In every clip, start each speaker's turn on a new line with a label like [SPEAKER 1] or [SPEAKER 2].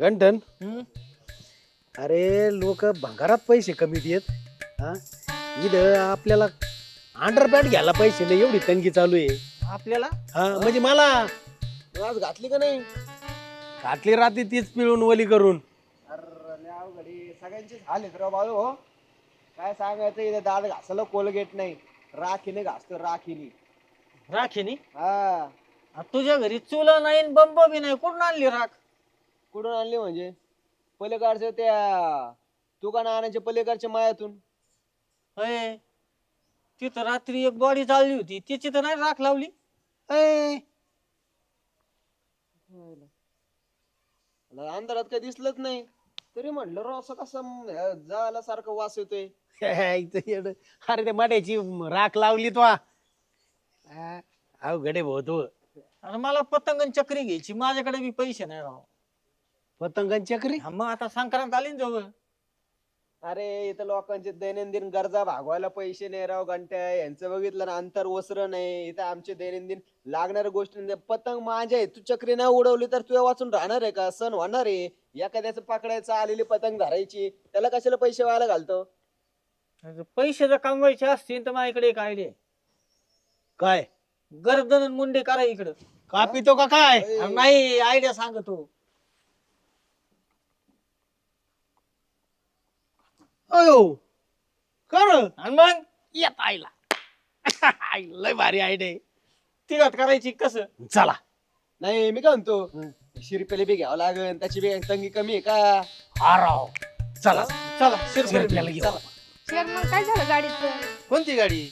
[SPEAKER 1] गंठन?
[SPEAKER 2] हम्म?
[SPEAKER 1] अरे लोक भंगारात पैसे कमी देत हा? इथं आपल्याला अंडरपॅड घ्यायला पैसे नाही एवढी तंगी चालू आहे.
[SPEAKER 2] आपल्याला?
[SPEAKER 1] हा म्हणजे मला?
[SPEAKER 3] आज घातली का नाही?
[SPEAKER 1] घातली रात्री तीच पिळून वली करून.
[SPEAKER 3] अरे लय अवघड आहे. सगळ्यांचीच हाल आहेत राव बाळू हो. काय सांगायचं इथे दाद घासायला कोलगेट नाही. राखीने घासतो राखीने.
[SPEAKER 2] राखीनी?
[SPEAKER 3] हा.
[SPEAKER 2] आ, तुझ्या घरी चुला नाही न बंब बी नाही. कुठून आणली राख?
[SPEAKER 3] कुठून आणली म्हणजे? पलीकडच्या त्या दुकान आणायच्या पलीकडच्या मायातून.
[SPEAKER 2] होय तिथं रात्री एक बॉडी चालली होती. तिची तर नाही राख लावली.
[SPEAKER 3] मला अंधारात काही दिसलंच नाही. तरी म्हणलं राव असं कसं जायला सारखं वास येतोय.
[SPEAKER 1] इथं येडं. अरे ते मड्याची राख लावली तो. अवघडे भाऊ तू.
[SPEAKER 2] आणि मला पतंगन चक्री घ्यायची. माझ्याकडे बी पैसे नाही राव.
[SPEAKER 1] पतंगन चक्री?
[SPEAKER 2] हा, मग आता संक्रांत आली ना जवळ.
[SPEAKER 3] अरे इथं लोकांचे दैनंदिन गरजा भागवायला पैसे नाही राव घंट्या. यांचं बघितलं ना अंतर ओसर नाही. इथं आमचे दैनंदिन लागणाऱ्या गोष्टी नाही. पतंग माझ्या आहे. तू चक्री नाही उडवली तर तुझ्या वाचून राहणार आहे का? सण होणार आहे. एखाद्याचं पकडायचं आलेली पतंग धरायची. त्याला कशाला पैसे व्हायला घालतो?
[SPEAKER 2] आता पैसे जर कमवायचे असतील तर माझ्याकडे एक आयडिया
[SPEAKER 1] काय?
[SPEAKER 2] गर्दन मुंडे करा इकडं.
[SPEAKER 1] का पितो का काय?
[SPEAKER 2] अरे. नाही आयडिया सांगतो
[SPEAKER 1] अयो कर
[SPEAKER 2] आणि मग?
[SPEAKER 1] येत आईला. आई, लय भारी आयडे
[SPEAKER 2] तिघात करायची कसं?
[SPEAKER 1] चला.
[SPEAKER 3] नाही मी काय म्हणतो? शिरपेली बी घ्यावं लागेल त्याची बी तंगी कमी आहे का?
[SPEAKER 1] हा राव. चला.
[SPEAKER 2] चला शिरपेल
[SPEAKER 4] शेअर मग काय झालं गाडीचं
[SPEAKER 5] कोणती गाडी?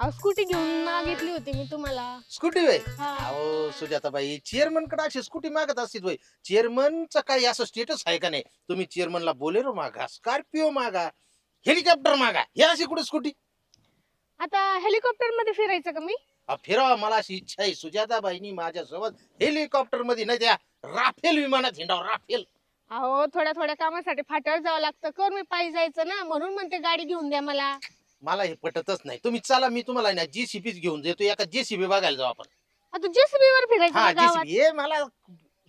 [SPEAKER 4] अहो स्कूटी घेऊन मागितली होती मी तुम्हाला.
[SPEAKER 5] स्कूटी वय
[SPEAKER 4] हा.
[SPEAKER 5] अहो सुजाताबाई चेअरमनकडे अशी स्कूटी मागत असतील वय चेअरमनचं काही असं स्टेटस आहे का नाही? तुम्ही चेअरमनला बोलेरो मागा स्कॉर्पिओ मागा हेलिकॉप्टर मागा. हे अशी कुठे स्कूटी
[SPEAKER 4] आता हेलिकॉप्टरमध्ये फिरायचं का मी?
[SPEAKER 5] फिरावा मला अशी इच्छा आहे. सुजाताबाईनी माझ्यासोबत हेलिकॉप्टरमध्ये नाही त्या राफेल विमानात हिंडाव. राफेल.
[SPEAKER 4] अहो थोड्या थोड्या कामासाठी फाट्यावर जावं लागतं. कर मी पायी जायचं ना. म्हणून म्हणते गाडी घेऊन द्या मला.
[SPEAKER 5] मला हे पटतच नाही. तुम्ही चला मी तुम्हाला ना जेसीबीच घेऊन देतो. एका जेसीबी बघायला जाऊ आपण.
[SPEAKER 4] आता जेसीबी वर फिरायचं
[SPEAKER 5] हा
[SPEAKER 4] का गावात?
[SPEAKER 5] जेसीबी हे मला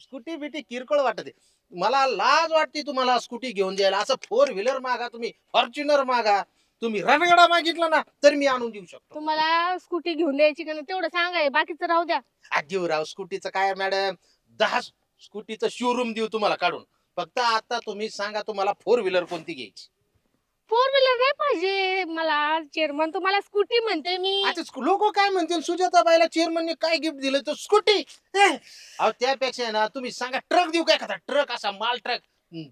[SPEAKER 5] स्कूटी बिटी किरकोळ वाटत. मला लाज वाटते तुम्हाला स्कूटी घेऊन द्यायला. असं फोर व्हीलर मागा तुम्ही फॉर्च्युनर मागा. तुम्ही रणगडा मागितला ना तर मी आणून देऊ शकतो.
[SPEAKER 4] तुम्हाला स्कूटी घेऊन द्यायची का नाही तेवढं सांगाय बाकीचं राहू द्या.
[SPEAKER 5] देऊराव स्कूटीचं काय मॅडम दहा स्कूटीचं शोरूम देऊ तुम्हाला काढून. फक्त आता तुम्ही सांगा तुम्हाला फोर व्हीलर कोणती घ्यायची.
[SPEAKER 4] फोर व्हीलर नाही पाहिजे मला. चेअरमन तुम्हाला स्कूटी म्हणते मी.
[SPEAKER 5] आता लोक काय म्हणतील? सुजाताबाईला चेअरमनने काय गिफ्ट दिलं तर स्कूटी? अहो त्यापेक्षा आहे ना तुम्ही सांगा ट्रक देऊ काय खाता ट्रक असा माल ट्रक.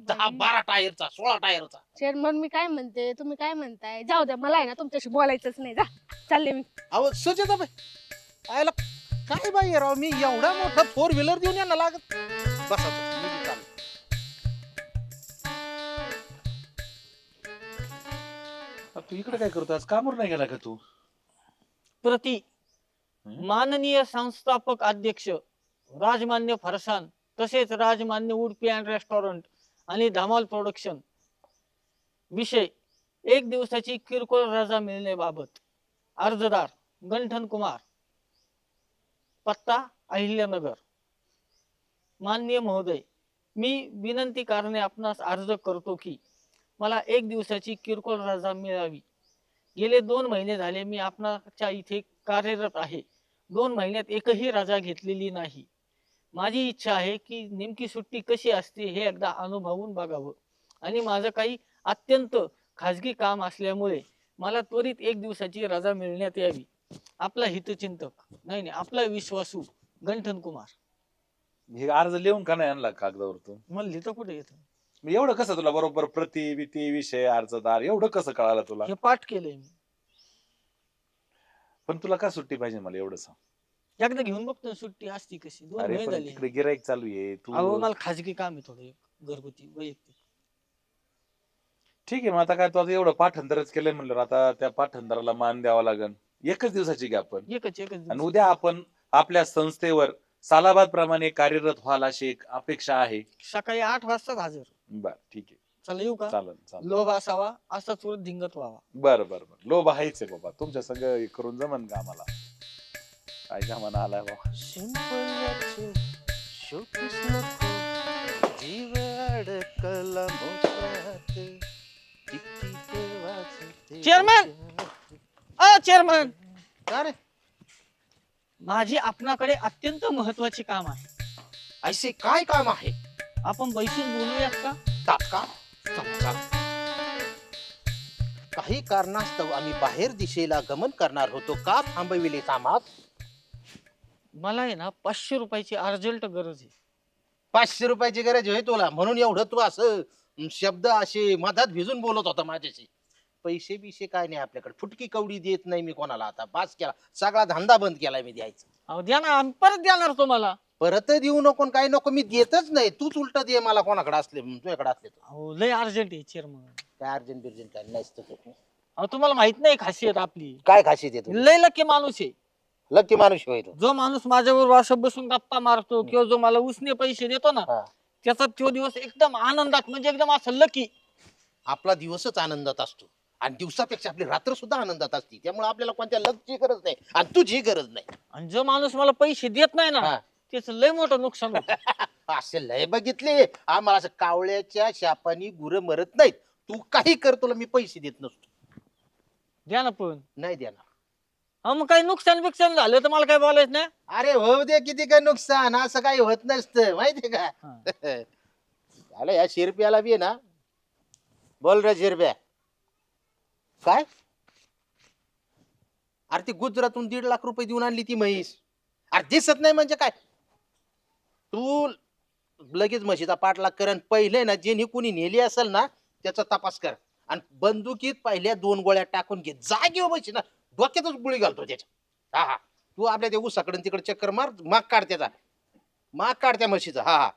[SPEAKER 5] दहा बारा टायरचा सोळा टायरचा.
[SPEAKER 4] चेअरमन मी काय म्हणते तुम्ही काय म्हणताय? जाऊ द्या मला आहे ना तुमच्याशी बोलायचंच नाही. जा चालले मी.
[SPEAKER 5] अहो सुजाताबाई आयला काय बाई राव? मी एवढा मोठा फोर व्हीलर देऊन यांना लागत बसा बसा, मी बी चाललो.
[SPEAKER 6] तू इकडे काय करतो आज कामावर नाही गेला का तू?
[SPEAKER 2] प्रति? माननीय संस्थापक अध्यक्ष राजमान्य फरसान तसेच राजमान्य उडपी अँड रेस्टॉरंट आणि धमाल प्रोडक्शन विषय एक दिवसाची किरकोळ रजा मिळण्याबाबत अर्जदार गंठन कुमार पत्ता अहिल्यानगर. माननीय महोदय मी विनंती करणे आपणास अर्ज करतो की मला एक दिवसाची किरकोळ रजा मिळावी. गेले दोन महिने झाले मी आपणाच्या इथे कार्यरत आहे. दोन महिन्यात एकही रजा घेतलेली नाही. माझी इच्छा आहे की नेमकी सुट्टी कशी असते हे एकदा अनुभवून बघावं. आणि माझं काही अत्यंत खाजगी काम असल्यामुळे मला त्वरित एक दिवसाची रजा मिळण्यात यावी. आपला हितचिंतक नाही नाही आपला विश्वासू गंठन कुमार.
[SPEAKER 6] हे अर्ज लिहून का नाही आणला कागदावर तू
[SPEAKER 2] मला लिहितं कुठे येतं?
[SPEAKER 6] मी एवढं कसं तुला बरोबर प्रति विती विषय अर्जदार एवढं कसं कळालं तुला?
[SPEAKER 2] हे पाठ केलंय मी.
[SPEAKER 6] पण तुला का सुट्टी पाहिजे मला एवढं सांग?
[SPEAKER 2] एकदा घेऊन बघतो सुट्टी असती कशी. दोन
[SPEAKER 6] अरे
[SPEAKER 2] महिने
[SPEAKER 6] पण
[SPEAKER 2] झाले.
[SPEAKER 6] तिकडे गिराईक चालू आहे
[SPEAKER 2] अहो
[SPEAKER 6] तू
[SPEAKER 2] मला खाजगी काम आहे थोडं एक घरगुती वैयक्तिक.
[SPEAKER 6] ठीक आहे मग आता काय तू आता एवढं पाठांतरच केलंय म्हणलं आता त्या पाठांतराला मान द्यावा लागेल एकच दिवसाची घ्या आपण
[SPEAKER 2] एकच एकच
[SPEAKER 6] आणि
[SPEAKER 2] दिवस.
[SPEAKER 6] उद्या आपण आपल्या संस्थेवर सालाबाद प्रमाणे कार्यरत व्हायला अशी एक अपेक्षा आहे.
[SPEAKER 2] सकाळी आठ वाजता हजर.
[SPEAKER 6] बर ठीक आहे.
[SPEAKER 2] चला येऊ का?
[SPEAKER 6] चालेल चालेल
[SPEAKER 2] लोभ असावा असा चुरत धिंगत व्हावा
[SPEAKER 6] बरं बरं बरं. लोभ आहेच आहे बाबा. तुमच्या संग हे करून जमन का आम्हाला काय जमाना आलाय बाबा?
[SPEAKER 5] true, शोपीस नको जीव कला मोसात टिकटिक वाजते.
[SPEAKER 2] Chairman! अ चेअरमन!
[SPEAKER 5] का रे?
[SPEAKER 2] माझी आपणाकडे अत्यंत महत्त्वाचे काम आहे.
[SPEAKER 5] असे काय काम आहे?
[SPEAKER 2] आपण बैसून बोलूयात का?
[SPEAKER 5] तात्काळ समजा काही कारणास्तव आम्ही बाहेर दिशेला गमन करणार होतो का थांबविले कामात
[SPEAKER 2] मला आहे ना पाचशे रुपयाची अर्जंट गरज आहे.
[SPEAKER 5] पाचशे रुपयाची गरज आहे तुला? म्हणून एवढं तू असं अं, शब्द असे मधात भिजून बोलत होता माझ्याशी. पैसे बिशे काय नाही आपल्याकडे. फुटकी कवडी देत नाही मी कोणाला आता. पास केला. सगळा धंदा बंद केलाय मी द्यायचा.
[SPEAKER 2] अहो द्या ना आम्ही परत देणार तुम्हाला.
[SPEAKER 5] परत देऊ नको आणि काय नको मी देतच नाही. तूच उलट दे मला कोणाकडे असले तुझ्याकडे असले तर.
[SPEAKER 2] अहो लय अर्जंट आहे चेअरमन
[SPEAKER 5] काय अर्जंट बिर्जंट काय ते.
[SPEAKER 2] अहो तुम्हाला माहीत नाही खासियत आपली.
[SPEAKER 5] काय खाशी देतो
[SPEAKER 2] लय लकी माणूस आहे.
[SPEAKER 5] लक्की माणूस होय तो.
[SPEAKER 2] जो माणूस माझ्यावर असं बसून गप्पा मारतो किंवा जो मला उसने पैसे देतो ना
[SPEAKER 5] हा.
[SPEAKER 2] त्याचा तो दिवस एकदम आनंदात म्हणजे एकदम असं लकी.
[SPEAKER 5] आपला दिवसच आनंदात असतो. आणि दिवसापेक्षा आपली रात्र सुद्धा आनंदात असते. त्यामुळे आपल्याला कोणत्या लकची गरज नाही. आणि तुझी गरज नाही.
[SPEAKER 2] आणि जो माणूस मला पैसे देत नाही ना. त्याचं लय मोठं नुकसान होतं.
[SPEAKER 5] असे लय बघितले. आम्हाला असं कावळ्याच्या शापानी गुरं मरत नाहीत. तू काही कर तुला मी पैसे देत नसतो.
[SPEAKER 2] द्या ना पण.
[SPEAKER 5] नाही देणार.
[SPEAKER 2] अहो मग काही नुकसान बिकसान झालं तर मला काय बोलायचं नाही?
[SPEAKER 5] अरे हो दे किती काय नुकसान. असं काही होत नसतं. माहितीये का?
[SPEAKER 2] हा.
[SPEAKER 5] झालं या शिरप्याला बी आहे ना. बोल रे शिरप्या. काय? अरे ती गुजरातून दीड लाख रुपये देऊन आणली ती म्हैस. अरे दिसत नाही म्हणजे काय? तू लगेच म्हशीचा पाठलाग कर आणि पहिले ना जे कुणी नेली असेल ना त्याचा तपास कर. आणि बंदुकीत पहिल्या दोन गोळ्या टाकून घे. जागेवर म्हशी ना. डोक्यातच गुळी घालतो त्याच्या. हा हा. तू आपल्या ते ऊसाकडे आणि तिकडे चक्कर मार. माग काढ त्याचा. माग काढ त्या म्हशीचा. हा हा.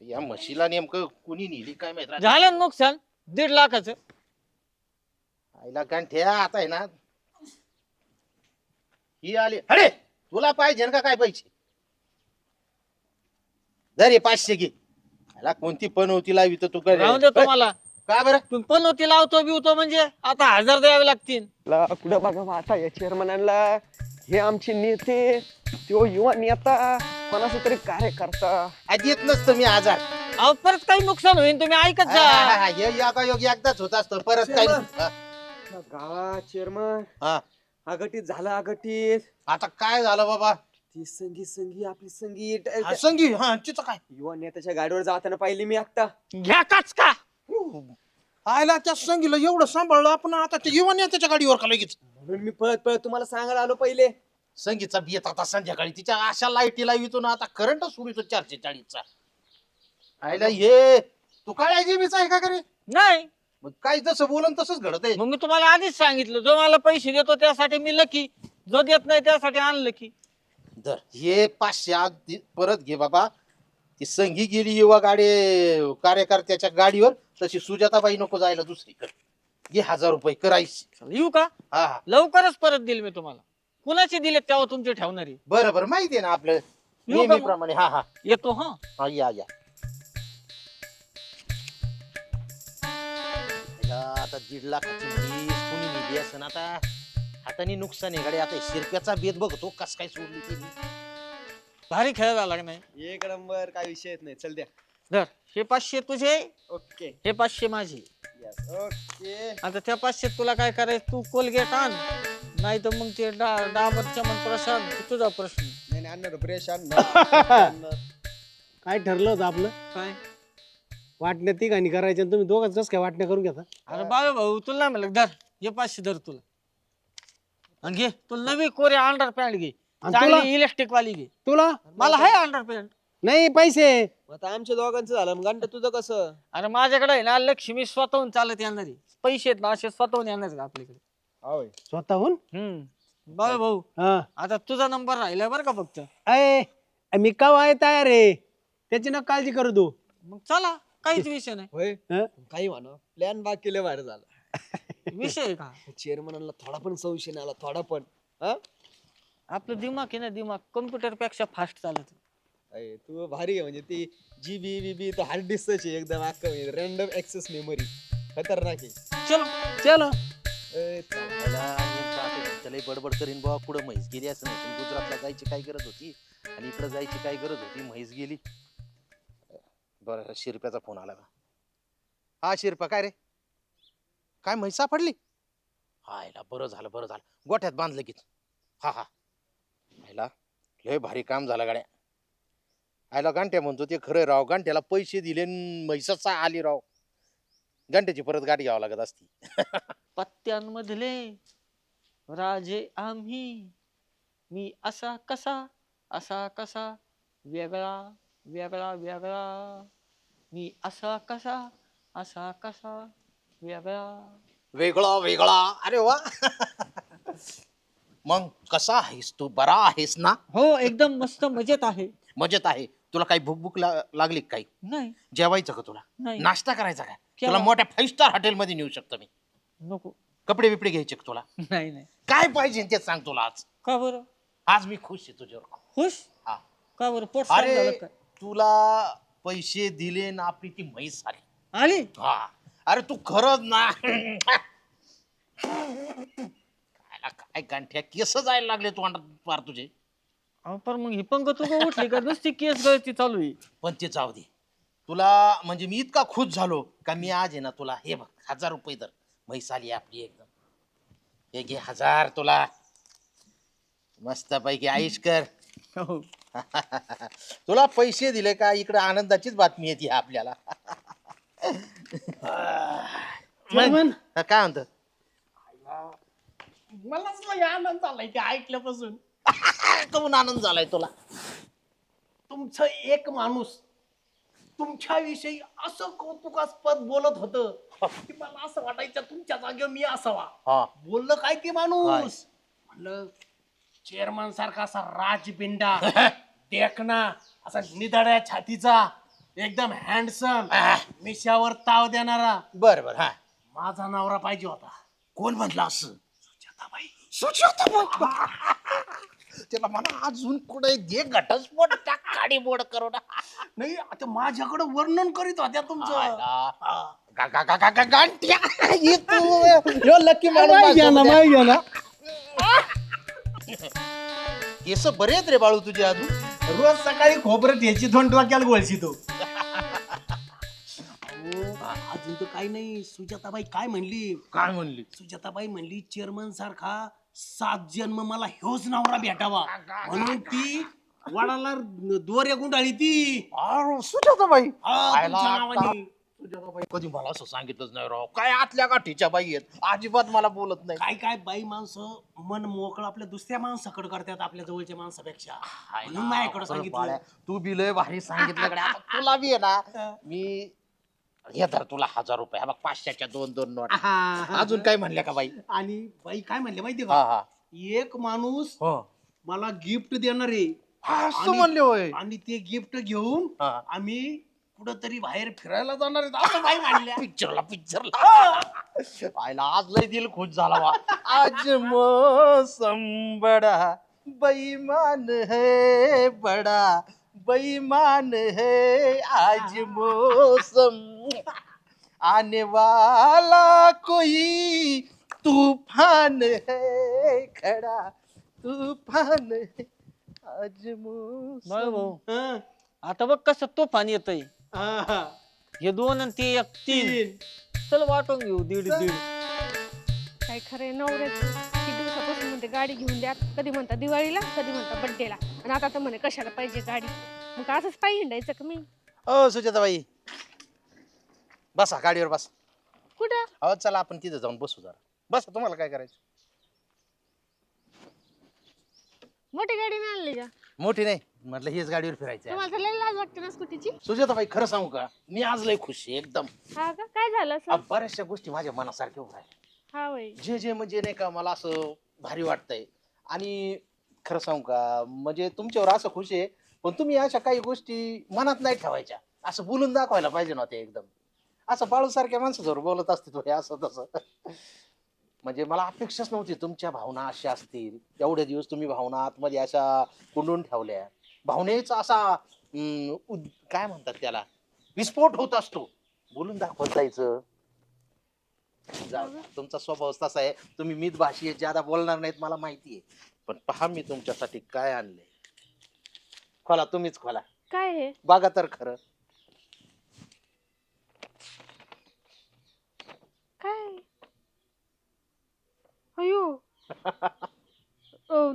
[SPEAKER 5] या म्हशीला नेमकं कुणी नेली काय माहीत राहते.
[SPEAKER 2] झालं ना नुकसान? दीड लाखाचं.
[SPEAKER 5] आईला गांठ्या आता आहे ना. ही आली. अरे तुला पाहिजे का काय पैसे? जरे पाचशे घे. आला कोणती पण होती लावी तर तू काय
[SPEAKER 2] राहून दे तुम्हाला.
[SPEAKER 5] का बरं?
[SPEAKER 2] तुम्ही पण होती लावतो बिवतो म्हणजे आता हजार द्यावे लागतील.
[SPEAKER 3] ला कुठं बघा आता या चेअरमनांना हे आमचे नेते तो युवा नेता कोणाचा तरी कार्यकर्ता.
[SPEAKER 5] आधी येत नसतं मी आजार.
[SPEAKER 2] अहो परत काही नुकसान होईल तुम्ही ऐकत
[SPEAKER 5] हा,
[SPEAKER 2] जा
[SPEAKER 5] हा, हा, योगायोग एकदाच होत असतं परत काय हा,
[SPEAKER 3] गावा चेअरमन
[SPEAKER 5] हा.
[SPEAKER 3] अगटीत झालं अगटीत.
[SPEAKER 5] आता काय झालं बाबा?
[SPEAKER 3] ती संगी संगी आपली संगीत
[SPEAKER 5] हा, संगी हा तिचं काय?
[SPEAKER 3] युवा नेत्याच्या गाडीवर जाताना पाहिली मी आता
[SPEAKER 2] घ्या काच का?
[SPEAKER 5] आयला त्या संगीला एवढं सांभाळलं आपण आता ते युवा नेत्याच्या गाडीवर का लगेच?
[SPEAKER 3] म्हणून मी पळत पळत तुम्हाला सांगायला आलो पहिले.
[SPEAKER 5] संगीतचा बेत आता संध्याकाळी तिच्या अशा लाईटीला येतो ना आता करंट सुरू येतो चारशे चाळीसचा आयला ये तू काय आयजीबीचा आहे का करे
[SPEAKER 2] नाही.
[SPEAKER 5] मग काय जसं बोलन तसंच घडत आहे.
[SPEAKER 2] मग मी तुम्हाला आधीच सांगितलं जो मला पैसे देतो त्यासाठी मी लकी जो देत नाही त्यासाठी आणलं की
[SPEAKER 5] धर. हे पाचशे आज दि- परत घे बाबा. ती संगी गेली युवा गाडी कार्यकर्त्याच्या गाडीवर. तशी सुजाताबाई नको जायला दुसरीकडे. घे हजार रुपये करायची
[SPEAKER 2] येऊ का?
[SPEAKER 5] हा हा.
[SPEAKER 2] लवकरच परत देईल मी तुम्हाला. कुणाचे दिले तेव्हा तुमचे ठेवणारी?
[SPEAKER 5] बरं बरं. माहिती आहे ना आपलं
[SPEAKER 2] येऊ का मग?
[SPEAKER 5] नेहमीप्रमाणे. हा हा.
[SPEAKER 2] येतो हा.
[SPEAKER 5] हा या या. आता दीड लाखाची म्हैस कुणी नेली असं आता. हाताने नुकसान आहे. गाडी आता शिरप्याचा बेत बघतो कस काय सोडली त्यांनी
[SPEAKER 2] भारी खेळ झाला का नाही
[SPEAKER 3] एक नंबर काय विषय नाही. चल द्या.
[SPEAKER 2] धर. हे पाचशे तुझे.
[SPEAKER 3] ओके.
[SPEAKER 2] हे पाचशे माझे.
[SPEAKER 3] ओके.
[SPEAKER 2] आता त्या पाचशे तुला काय करायचं? तू कोलगेट आण. नाही तर मग ते डा डाबरच्या मन प्रसाद तुझा प्रश्न.
[SPEAKER 3] नाही नाही, आणणार. ब्रेश आणणार.
[SPEAKER 7] काय ठरलं होतं आपलं?
[SPEAKER 2] काय?
[SPEAKER 7] वाटण्या तिघांनी करायच्या आणि तुम्ही दोघांच कसं काय वाटण्या करून घेता?
[SPEAKER 2] अरे बाबा भाऊ तुला नाही म्हणलं धर. हे पाचशे धर तुला. आणि घे. तुला नवी कोरे अंडर पॅन्ट घे.
[SPEAKER 7] आणि तुला?
[SPEAKER 2] चांगली इलेक्ट्रिक वाली घे.
[SPEAKER 7] तुला?
[SPEAKER 2] मला आहे अंडर पॅन्ट
[SPEAKER 7] नाही पैसे.
[SPEAKER 3] आता आमच्या दोघांचं झालं. मग घंटा तुझं कसं?
[SPEAKER 2] अरे माझ्याकडे आहे ना लक्ष्मी स्वतःहून चालत येणार आहे. पैसे आहेत ना असे स्वतःहून येणार आहेत आपल्याकडे.
[SPEAKER 7] स्वतःहून?
[SPEAKER 2] हम्म. बाबा भाऊ
[SPEAKER 7] हा.
[SPEAKER 2] आता तुझा नंबर राहिलाय बरं का फक्त.
[SPEAKER 7] अय मी कवा आहे तयार आहे? त्याची ना काळजी करू तू.
[SPEAKER 2] मग चला काहीच विषय नाही.
[SPEAKER 3] होय?
[SPEAKER 7] हं?
[SPEAKER 3] काही म्हणा. प्लॅन बाग केलं बाहेर झाला.
[SPEAKER 2] विषय आहे का?
[SPEAKER 3] चेअरमनाला थोडा पण संशय नाही आला थोडा पण. हा?
[SPEAKER 2] आपलं दिमाग आहे ना दिमाग. कम्प्युटरपेक्षा फास्ट चालत.
[SPEAKER 3] अय, तू भारी आहे म्हणजे ती जी बी बी बी तर हार्ड डिस्कच आहे एकदम अख्खा रॅन्डम ऍक्सेस मेमरी खतरनाक आहे.
[SPEAKER 2] चलो
[SPEAKER 7] चलो.
[SPEAKER 3] अय, चला.
[SPEAKER 5] त्याला नेमकं आता त्याला बडबड करीन बाबा पुढे म्हैस गेली असं नाही. पण गुजरातला जायची काय गरज होती? आणि इकडे जायची काय गरज होती? म्हैस गेली. बरं शिरप्याचा फोन आला बा हा शिरपा काय रे? काय म्हैस सापडली? हायला बरं झालं बरं झालं. गोठ्यात बांधलं की हा हा. हायला लय भारी काम झालं गाड्या. आयला गांठ्या म्हणतो ते खरं राव. गांठ्याला पैसे दिले न म्हैसच आली राव. गांठ्याची परत गाडी घ्यावं लागत असती.
[SPEAKER 2] पत्त्यांमधले राजे आम्ही. मी असा कसा असा कसा वेगळा वेगळा वेगळा. मी असा कसा असा कसा. वेगळा.
[SPEAKER 5] वेगळा वेगळा. अरे वा. मग कसा आहेस तू? बरा आहेस ना?
[SPEAKER 2] हो एकदम मस्त मजेत आहे.
[SPEAKER 5] मजेत आहे. तुला काही भूक भूक ला- लागली का काही?
[SPEAKER 2] नाही.
[SPEAKER 5] जेवायचं का तुला?
[SPEAKER 2] नाही.
[SPEAKER 5] नाश्ता करायचा का?
[SPEAKER 2] केव्हा?
[SPEAKER 5] तुला मोठ्या फाईव्ह स्टार हॉटेलमध्ये नेऊ शकतो मी.
[SPEAKER 2] नको.
[SPEAKER 5] कपडे बिपडे घ्यायचे का तुला?
[SPEAKER 2] नाही नाही.
[SPEAKER 5] काय पाहिजे ते सांग तुला आज.
[SPEAKER 2] का बरं?
[SPEAKER 5] आज मी खुश आहे तुझ्यावर.
[SPEAKER 2] खुश?
[SPEAKER 5] हा.
[SPEAKER 2] का बरं? पोट साफ
[SPEAKER 5] अरे
[SPEAKER 2] झालं
[SPEAKER 5] तुला पैसे दिले ना आपली ती म्हैस आली.
[SPEAKER 2] आली?
[SPEAKER 5] हा. अरे तू खरंच ना. कायला काय गांठ्या केस जायला लागले तू पार तुझे.
[SPEAKER 2] अहो, पण मग ही पंख तू का उठली का? नुसती केस गळती चालू आहे.
[SPEAKER 5] पण ते जाऊ दे. तुला म्हणजे मी इतका खुश झालो का मी आज आहे ना तुला हे बघ हजार रुपये तर म्हैस आली आपली एकदम. हे घे हजार तुला. मस्त पैकी आईश कर.
[SPEAKER 2] हो.
[SPEAKER 5] तुला पैसे दिले का? इकडे आनंदाचीच बातमी येते आपल्याला.
[SPEAKER 1] चेअरमन
[SPEAKER 5] हा, काय म्हणत?
[SPEAKER 1] मलाच आनंद झालाय ते ऐकल्यापासून.
[SPEAKER 5] कमून आनंद झालाय तुला.
[SPEAKER 1] तुमचं एक माणूस तुमच्याविषयी असं कौतुकास्पद बोलत होतं की मला असं वाटायचं तुमच्या जागेवर मी असावा.
[SPEAKER 5] हा.
[SPEAKER 1] बोललं काय ते माणूस? म्हणलं चेअरमन सारखा असा राजबिंडा देखना असा निदड्या छातीचा एकदम हँडसम मिशावर ताव देणारा.
[SPEAKER 5] बर बर हा.
[SPEAKER 1] माझा नवरा पाहिजे होता.
[SPEAKER 5] कोण म्हटलं असं?
[SPEAKER 1] सुजाताबाई.
[SPEAKER 5] त्याला मला अजून कुठे दे घटस्फोट टाक काडी बोड करू ना
[SPEAKER 1] नाही आता माझ्याकडे वर्णन करीत होत्या तुमचं.
[SPEAKER 5] आयला.
[SPEAKER 1] हा.
[SPEAKER 5] गा- गा- गा- गा- गा- गांठ्या. हे तू. ह्यो lucky माणूस माझ्यासोबत आहे. केस बरे आहेत रे बाळू तुझे अजून.
[SPEAKER 1] रोज सकाळी खोबरं याची दोन डोक्याला गोळशी तो. अजून तर काही नाही. सुजाताबाई काय म्हणली?
[SPEAKER 5] काय म्हणली?
[SPEAKER 1] सुजाताबाई म्हणली चेअरमन सारखा सात जन्म मला ह्योच नवरा भेटावा. म्हणून ती वडाला दोऱ्या गुंडाळी ती.
[SPEAKER 5] सुजाताबाई.
[SPEAKER 1] हा,
[SPEAKER 5] आयला
[SPEAKER 1] तुमच्या नावाने.
[SPEAKER 5] सुजाताबाई कधी मला असं सांगितलंच नाही राव. काय आतल्या गाठीच्या बाई आहेत? अजिबात मला बोलत नाही.
[SPEAKER 1] काय काय बाई माणसं मन मोकळं आपल्या दुसऱ्या माणसाकडे करतात आपल्या जवळच्या माणसापेक्षा. म्हणून माझ्याकडे
[SPEAKER 5] खरं
[SPEAKER 1] सांगितलं.
[SPEAKER 5] तू बी लय भारी सांगितलं गड्या. आता तुला बी आहे ना मी हे धर तुला हजार रुपये. हा बघ पाचशेच्या दोन दोन नोट. अजून काय म्हणल्या का बाई?
[SPEAKER 1] आणि बाई काय म्हणले माहितीये
[SPEAKER 5] हा
[SPEAKER 1] का?
[SPEAKER 5] हा
[SPEAKER 1] एक माणूस
[SPEAKER 5] हो.
[SPEAKER 1] मला गिफ्ट देणार आहे.
[SPEAKER 5] हा, असं
[SPEAKER 1] आणि-
[SPEAKER 5] म्हणले होय.
[SPEAKER 1] आणि ते गिफ्ट घेऊन
[SPEAKER 5] हा.
[SPEAKER 1] आम्ही कुठंतरी बाहेर फिरायला जाणार आहेत असं बाई म्हणल्या.
[SPEAKER 5] पिक्चरला पिक्चरला आयला आज लय दिल खुश झाला वा. आज मौसम बडा बेईमान है बडा बेईमान है आज मौसम आने वाला कोई तूफान है खड़ा तूफान है आज मौसम
[SPEAKER 2] बाळू भाऊ
[SPEAKER 1] हं.
[SPEAKER 2] आता बघ कसं तोफान येतय.
[SPEAKER 1] हा, हा.
[SPEAKER 2] हे दोन आणि ते एक तीन. चल वाटून घेऊ दीड दीड.
[SPEAKER 4] काय खरंय नवऱ्याच किती दिवसापासून म्हणते गाडी घेऊन द्या. कधी म्हणता दिवाळीला कधी म्हणता बड्डेला आणि आता तर म्हणे कशाला पाहिजे गाडी? मग असंच पायी हिंडायचं का मी?
[SPEAKER 5] ओ सुजाताबाई बसा गाडीवर बस.
[SPEAKER 4] कुठं?
[SPEAKER 5] अहो चला आपण तिथे जाऊन बसू जरा. बसा तुम्हाला काय करायचं?
[SPEAKER 4] मोठी गाडी नाही आणली का?
[SPEAKER 5] मोठी नाही. म्हटलं हेच गाडीवर फिरायचं आहे.
[SPEAKER 4] तुम्हाला तर लय लाज वाटते ना स्कूटीची.
[SPEAKER 5] सुजाताबाई खरं सांगू का? मी आज लय खुश आहे एकदम.
[SPEAKER 4] हा का? काय झालं
[SPEAKER 5] अहो, बऱ्याचशा गोष्टी माझ्या मनासारख्या उभ्या आहेत
[SPEAKER 4] हा वय.
[SPEAKER 5] जे जे म्हणजे नाही का मला असं भारी वाटतंय. आणि खरं सांगू का म्हणजे तुमच्यावर असं खुश आहे पण तुम्ही अशा काही गोष्टी मनात नाही ठेवायच्या. असं बोलून दाखवायला पाहिजे नव्हते एकदम. असं बाळूसारख्या माणसाजवळ बोलत असते थोडे असं तसं. म्हणजे मला अपेक्षाच नव्हती तुमच्या भावना अशा असतील. एवढे दिवस तुम्ही भावना आतमध्ये अशा कुंडून ठेवल्या. भावनेचा असा उद- काय म्हणतात त्याला? विस्फोट होत असतो. बोलून दाखवत जायचं. जाऊ द्या. तुमचा स्वभाव तसा आहे. तुम्ही मित भाषी आहे ज्यादा बोलणार नाहीत मला माहिती आहे. पण पहा मी तुमच्यासाठी काय आणले खोला तुम्हीच खोला.
[SPEAKER 4] काय हे?
[SPEAKER 5] बघा तर खरं.
[SPEAKER 4] काय? अयो.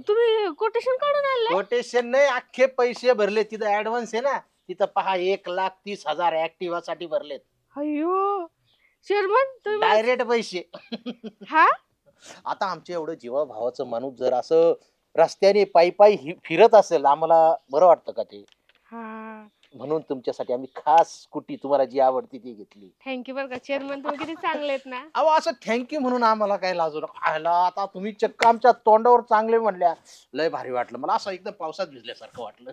[SPEAKER 5] तुम्ही कोटेशन काढून आणलाय? कोटेशन नाही अख्खे पैसे भरले. तिथं ऍडव्हान्स आहे ना तिथं पहा एक लाख तीस हजार ऍक्टिव्हा साठी भरलेत.
[SPEAKER 4] अयो. शर्मन तुम्ही
[SPEAKER 5] डायरेक्ट पैसे.
[SPEAKER 4] हा?
[SPEAKER 5] आता आमच्या एवढं जीवा भावाचं माणूस जर असं रस्त्याने पायी पायी फिरत असेल आम्हाला बरं वाटतं का ते? म्हणून तुमच्यासाठी आम्ही खास स्कूटी तुम्हाला जी आवडती ती घेतली.
[SPEAKER 4] थँक्यू बरं का. चेअरमन तुम्ही किती चांगले आहेत ना?
[SPEAKER 5] अहो असं थँक्यू म्हणून आम्हाला काय लाजू नका. आयला आता तुम्ही चक्क आमच्या तोंडावर चांगले म्हणल्या. लय भारी वाटलं. मला असं एकदम पावसात भिजल्यासारखं वाटलं.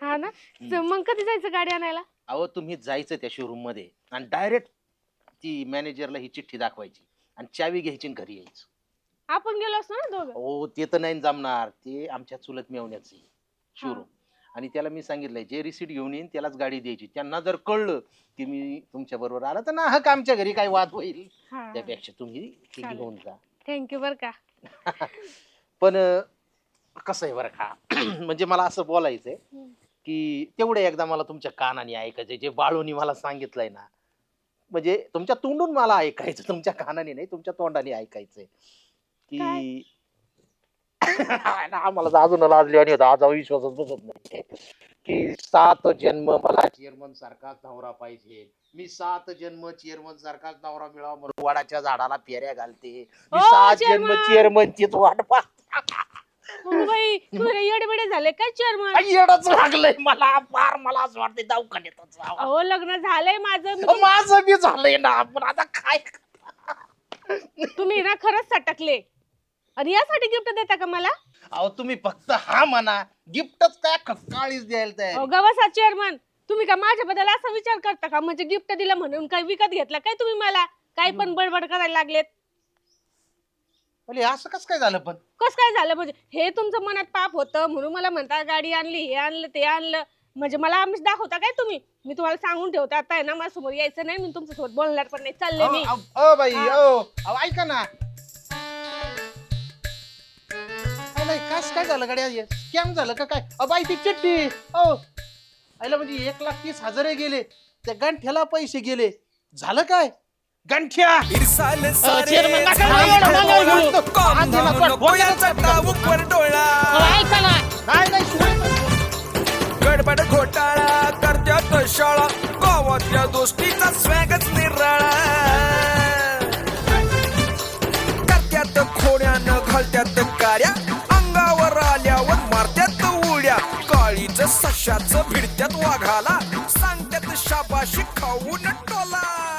[SPEAKER 4] हा ना? तर मग कधी जायचं गाडी आणायला?
[SPEAKER 5] अहो तुम्ही जायचं त्या शोरूममध्ये. आणि डायरेक्ट ती मॅनेजरला ही चिठ्ठी दाखवायची. आणि चावी घ्यायची आणि घरी यायचं.
[SPEAKER 4] आपण गेलो असतो ना दोघं?
[SPEAKER 5] हो ते तर नाही जमणार. ते आमच्या चुलत मेवण्याचं शोरूम आणि त्याला मी सांगितलंय जे रिसीट घेऊन येईन त्यालाच गाडी द्यायची. त्यांना जर कळलं की मी तुमच्या बरोबर आला तर ना हक आमच्या घरी काय वाद होईल?
[SPEAKER 4] हा.
[SPEAKER 5] त्यापेक्षा तुम्ही ती
[SPEAKER 4] चालेल.
[SPEAKER 5] घेऊन जा.
[SPEAKER 4] थँक्यू बरं का.
[SPEAKER 5] पण अं, कसं आहे बरं का? म्हणजे मला असं बोलायचंय
[SPEAKER 4] हम्म.
[SPEAKER 5] की तेवढे एकदा मला तुमच्या कानाने ऐकायचे जे बाळूनी मला सांगितलंय ना म्हणजे तुमच्या तोंडून मला ऐकायचं. तुमच्या कानाने नाही तुमच्या तोंडाने ऐकायचंय. की आम्हाला तर अजून लाजली आणि आज विश्वासच बसत नाही. की सात जन्म मला चेअरमन सारखाच नवरा पाहिजे. मी सात जन्म चेअरमन सारखाच नवरा मिळावा म्हणून वडाच्या झाडाला फेऱ्या घालते. मी
[SPEAKER 4] ओ,
[SPEAKER 5] सात जन्म
[SPEAKER 4] chairman!
[SPEAKER 5] चेअरमनचीच वाट पाहते.
[SPEAKER 4] मग बाई तुम्ही येडबेडे झाले काय चेअरमन
[SPEAKER 5] आई, येडच लागलंय मला. फार मला असं वाटतंय दवाखान्यातच जावं.
[SPEAKER 4] अहो लग्न झालंय माझं मी
[SPEAKER 5] माझं बी झालंय ना पण आता काय
[SPEAKER 4] तुम- तुम्ही ना खरंच सटकले. आणि यासाठी गिफ्ट देता का मला?
[SPEAKER 5] अहो तुम्ही फक्त हा म्हणा. गिफ्टच काय काळीच द्यायला तयार
[SPEAKER 4] अहो गवसा चेअरमन तुम्ही का माझ्याबद्दल असा विचार करता का? म्हणजे गिफ्ट दिलं म्हणून काय विकत घेतला काय तुम्ही मला? काय पण बडबड करायला लागलेत.
[SPEAKER 5] असं कसं काय झालं पण?
[SPEAKER 4] कस काय झालं? म्हणजे हे तुमचं मनात पाप होतं म्हणून मला म्हणता गाडी आणली हे आणलं ते आणलं. म्हणजे मला आम्हीच दाखवता काय तुम्ही? मी तुम्हाला सांगून ठेवते आता आहे ना माझ्यासमोर यायचं नाही मी तुमच्यासोबत बोलणार पण नाही चालले मी.
[SPEAKER 5] अहो, अहो, बाई
[SPEAKER 4] हा.
[SPEAKER 5] अहो अहो, ऐका ना. नाही कस काय झालं गाड्या? स्कॅम झालं का काय? अहो, बाई ती चिठ्ठी. हो आईला म्हणजे एक लाख तीस हजार गेले. त्या गंठ्याला पैसे गेले. झालं काय? गंठ्या.
[SPEAKER 8] गडबड घोटाळा करत्यात शाळा. गावातल्या दोस्तीचा स्वॅगच निराळा. करत्यात खोड्यानं घालत्यात कार्या. मारत्यात उड्या. काळीच सशाच भिडत्यात वाघाला. सांगत्यात शाबाशी खाऊन टोला.